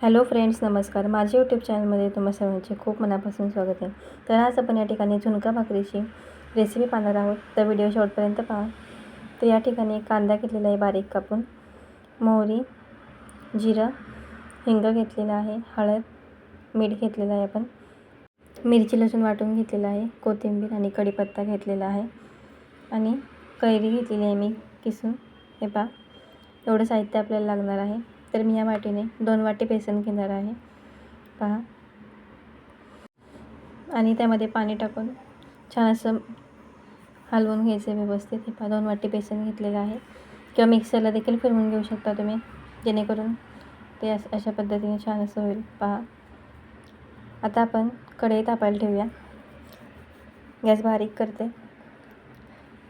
Hello friends नमस्कार. माझ्या YouTube चॅनलमध्ये तुम्हा सर्वांचे खूप मनापासून स्वागत आहे. तर आज आपण या ठिकाणी झुणका भाकरीची रेसिपी पाहणार आहोत. तर व्हिडिओ शेवटपर्यंत पहा. तर या ठिकाणी कांदा घेतलेला आहे बारीक कापून. मोहरी जिरं हिंग घेतलेलं आहे. हळद मीठ घेतलेलं आहे आपण. मिरची लसूण वाटून घेतलेलं आहे. कोथिंबीर आणि कढीपत्ता घेतलेला आहे. आणि कैरी घेतलेली आहे मी किसून. हे पहा. एवढं साहित्य आपल्याला लागणार आहे. तर मी या वाटीने दोन वाटी बेसन घेणार आहे. पहा. आणि त्यामध्ये पाणी टाकून छान असं हलवून घ्यायचं व्यवस्थित. हे पहा दोन वाटी बेसन घेतलेलं आहे. किंवा मिक्सरला देखील फिरवून घेऊ शकता तुम्ही जेणेकरून ते असं अशा पद्धतीने छान असं होईल. पहा. आता आपण कढई तापायला ठेवूया. गॅस बारीक करते.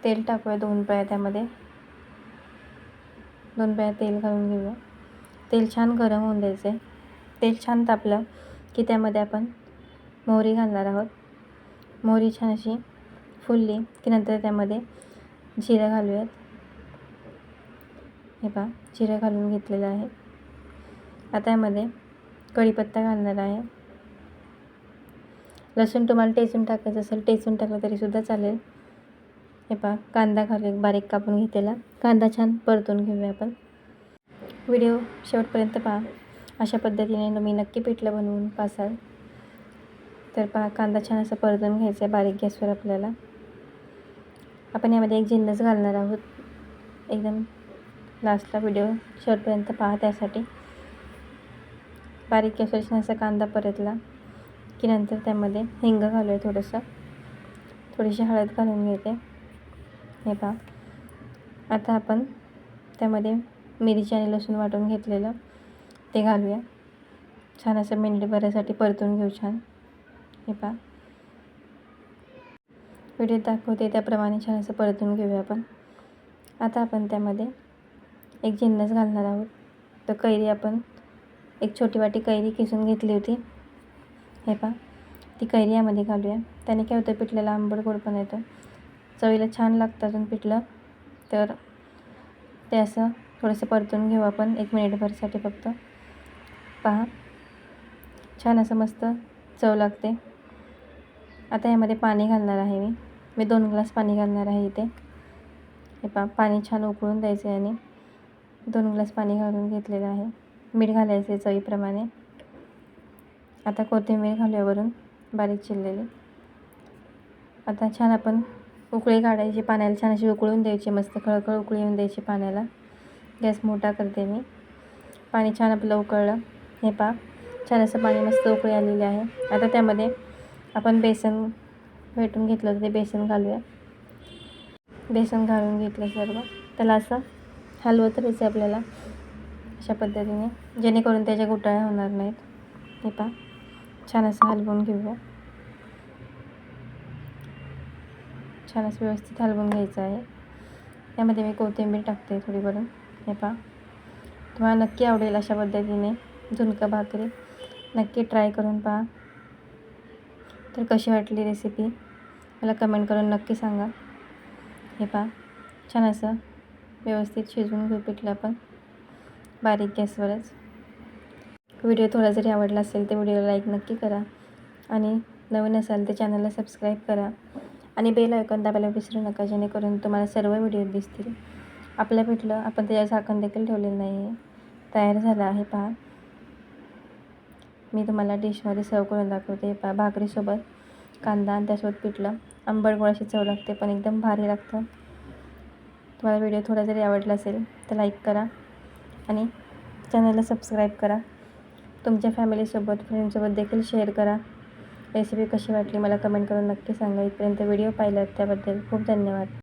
तेल टाकूया दोन पळ्या त्यामध्ये. दोन पळ्या तेल घालून घेऊया. तेल छान गरम होऊन द्यायचं आहे तेल छान तापलं की त्यामध्ये आपण मोहरी घालणार आहोत. मोहरी छान अशी फुलली की नंतर त्यामध्ये जिरं घालूयात. हे पहा जिरं घालून घेतलेलं आहे. आता यामध्ये कढीपत्ता घालणार आहे. लसूण तुम्हाला टेचून टाकायचं असेल टेचून टाकलं तरीसुद्धा चालेल. हे पहा कांदा घालू बारीक कापून घेतलेला. कांदा छान परतून घेऊया आपण. व्हिडिओ शेवटपर्यंत पहा. अशा पद्धतीने तुम्ही नक्की पिठलं बनवून पासाल. तर पहा कांदा छान असं परतून घ्यायचा आहे बारीक गॅसवर आपल्याला. आपण यामध्ये एक जिन्नस घालणार आहोत. एकदम लास्टला व्हिडिओ शेवटपर्यंत पहा त्यासाठी. बारीक गॅसवर छान असा कांदा परतला की नंतर त्यामध्ये हिंग घालूया थोडंसं. थोडीशी हळद घालून घेते. हे पहा. आता आपण त्यामध्ये मिरची आणि लसूण वाटून घेतलेलं. ते घालूया. छान असं मिनिटभरासाठी परतून घेऊ छान. हे पहा. व्हिडिओ दाखवते त्याप्रमाणे छान असं परतून घेऊया आपण. आता आपण त्यामध्ये एक जिन्नस घालणार आहोत. तर कैरी आपण एक छोटी वाटी कैरी किसून घेतली होती. हे पहा. ती कैरी यामध्ये घालूया. त्याने काय होतं पिठल्याला आंबट गोड येतं. चवीला छान लागतं अजून पिठलं. तर ते असं थोडंसं परतून घेऊ आपण. एक मिनिटभरसाठी फक्त. पहा. छान असं मस्त चव लागते. आता यामध्ये पाणी घालणार आहे मी. मी दोन ग्लास पाणी घालणार आहे इथे. हे पा पाणी छान उकळून द्यायचं आहे आणि दोन ग्लास पाणी घालून घेतलेलं आहे. मीठ घालायचं आहे चवीप्रमाणे. आता कोथिंबीर घालूयावरून बारीक चिरलेली. आता छान आपण उकळी काढायची पाण्याला छान अशी उकळून द्यायची मस्त खळखळ उकळी येऊन द्यायची पाण्याला. गॅस मोठा करते मी. पाणी छान आपलं उकळलं. हे पा छान असं पाणी मस्त उकळी आलेली आहे. आता त्यामध्ये आपण बेसन भेटून घेतलं होतं ते बेसन घालूया. बेसन घालून घेतलं सर्व. त्याला असं हलवत राहायचं आपल्याला अशा पद्धतीने जेणेकरून त्याच्या घोटाळ्या होणार नाहीत. हे पा छान असं हलवून घेऊया. छान असं व्यवस्थित हलवून घ्यायचं आहे. त्यामध्ये मी कोथिंबीर टाकते थोडी भरून हे पहा. तुम्हाला नक्की आवडेल अशा पद्धतीने झुणका भाकरी. नक्की ट्राय करून पहा. तर कशी वाटली रेसिपी मला कमेंट करून नक्की सांगा. हे पहा. छान असं व्यवस्थित शिजवून घेऊ पिठलं आपण. बारीक गॅसवरच. व्हिडिओ थोडा जरी आवडला असेल तर व्हिडिओला लाईक नक्की करा. आणि नवीन असाल तर चॅनलला सबस्क्राईब करा. आणि बेल आयकॉन दाबायला विसरू नका जेणेकरून तुम्हाला सर्व व्हिडिओ दिसतील. आपलं भेटलं आपण त्याच्यावर झाकण देखील ठेवलेलं नाही आहे तयार झालं आहे पहा. मी तुम्हाला डिशमध्ये सर्व करून दाखवते पहा भाकरीसोबत कांदा आणि त्यासोबत पिठलं. आंबट गोळाशी चव लागते पण एकदम भारी लागतं. तुम्हाला व्हिडिओ थोडा जरी आवडला असेल तर लाईक करा आणि चॅनलला सबस्क्राईब करा. तुमच्या फॅमिलीसोबत फ्रेंडसोबत देखील शेअर करा. रेसिपी कशी वाटली मला कमेंट करून नक्की सांगा. इथपर्यंत व्हिडिओ पाहिलात त्याबद्दल खूप धन्यवाद.